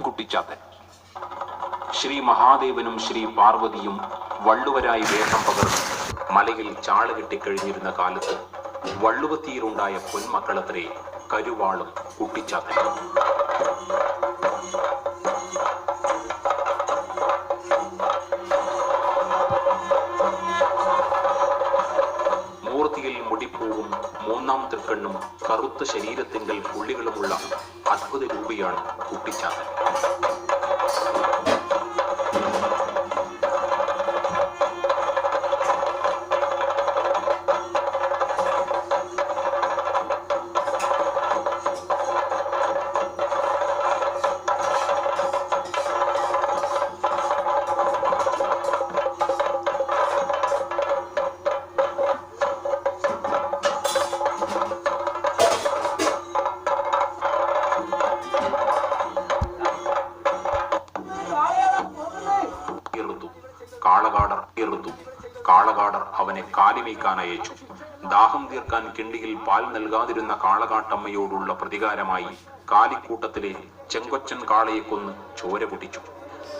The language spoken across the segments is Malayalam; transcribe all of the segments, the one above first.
കുട്ടിച്ചാത്തൻ. ശ്രീ മഹാദേവനും ശ്രീ പാർവതിയും വള്ളുവരായി വേഷം പകർന്ന് മലയിൽ ചാള കെട്ടിക്കഴിഞ്ഞിരുന്ന കാലത്ത് വള്ളുവത്തിയിലുണ്ടായ പൊന്മക്കളത്രേ കരുവാളും കുട്ടിച്ചാത്തൻ. മുടിപ്പൂവും മൂന്നാം തൃക്കണ്ണും കറുത്ത ശരീരത്തിങ്കൽ പുള്ളികളുമുള്ള അത്ഭുത രൂപിയാണ് കുട്ടിച്ചാത്തൻ. കാളകാടർ എറുത്തു കാളകാടർ അവനെ കാലിമേക്കാൻ അയച്ചു. ദാഹം തീർക്കാൻ കിണ്ടിയിൽ പാൽ നൽകാതിരുന്ന കാളകാട്ടമ്മയോടുള്ള പ്രതികാരമായി കാലിക്കൂട്ടത്തിലെ ചെങ്കൊച്ചൻ കാളയെ കൊന്ന് ചോര പൊട്ടിച്ചു.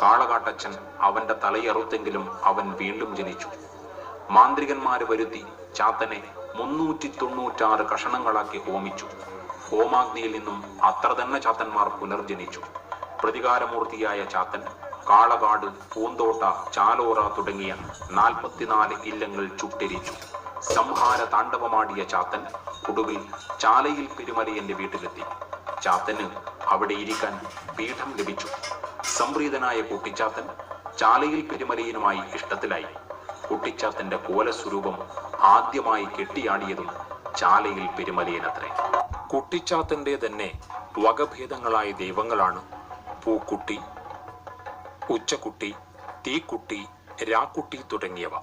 കാളകാട്ടച്ചൻ അവന്റെ തലയറുത്തെങ്കിലും അവൻ വീണ്ടും ജനിച്ചു. മാന്ത്രികന്മാര് വരുത്തി ചാത്തനെ മുന്നൂറ്റി തൊണ്ണൂറ്റാറ് കഷണങ്ങളാക്കി ഹോമിച്ചു. ഹോമാഗ്നിയിൽ നിന്നും അത്ര തന്നെ ചാത്തന്മാർ പുനർജനിച്ചു. പ്രതികാരമൂർത്തിയായ ചാത്തൻ കാളകാട് പൂന്തോട്ട ചാലോറ തുടങ്ങിയ നാൽപ്പത്തിനാല് ഇല്ലങ്ങൾ ചുട്ടരിച്ചു. സംഹാര താണ്ഡവമാടിയ ചാത്തൻ കുടുവിൽ ചാലയിൽ പെരുമലയന്റെ വീട്ടിലെത്തി. ചാത്തന് അവിടെ ഇരിക്കാൻ പീഠം ലഭിച്ചു. സംപ്രീതനായ കുട്ടിച്ചാത്തൻ ചാലയിൽ പെരുമലയനുമായി ഇഷ്ടത്തിലായി. കുട്ടിച്ചാത്തന്റെ കോലസ്വരൂപം ആദ്യമായി കെട്ടിയാടിയതും ചാലയിൽ പെരുമലയനത്രേ. കുട്ടിച്ചാത്തന്റെ തന്നെ വകഭേദങ്ങളായ ദൈവങ്ങളാണ്. പൂക്കുട്ടി ഉച്ചക്കുട്ടി തീക്കുട്ടി രാക്കുട്ടി തുടങ്ങിയവ.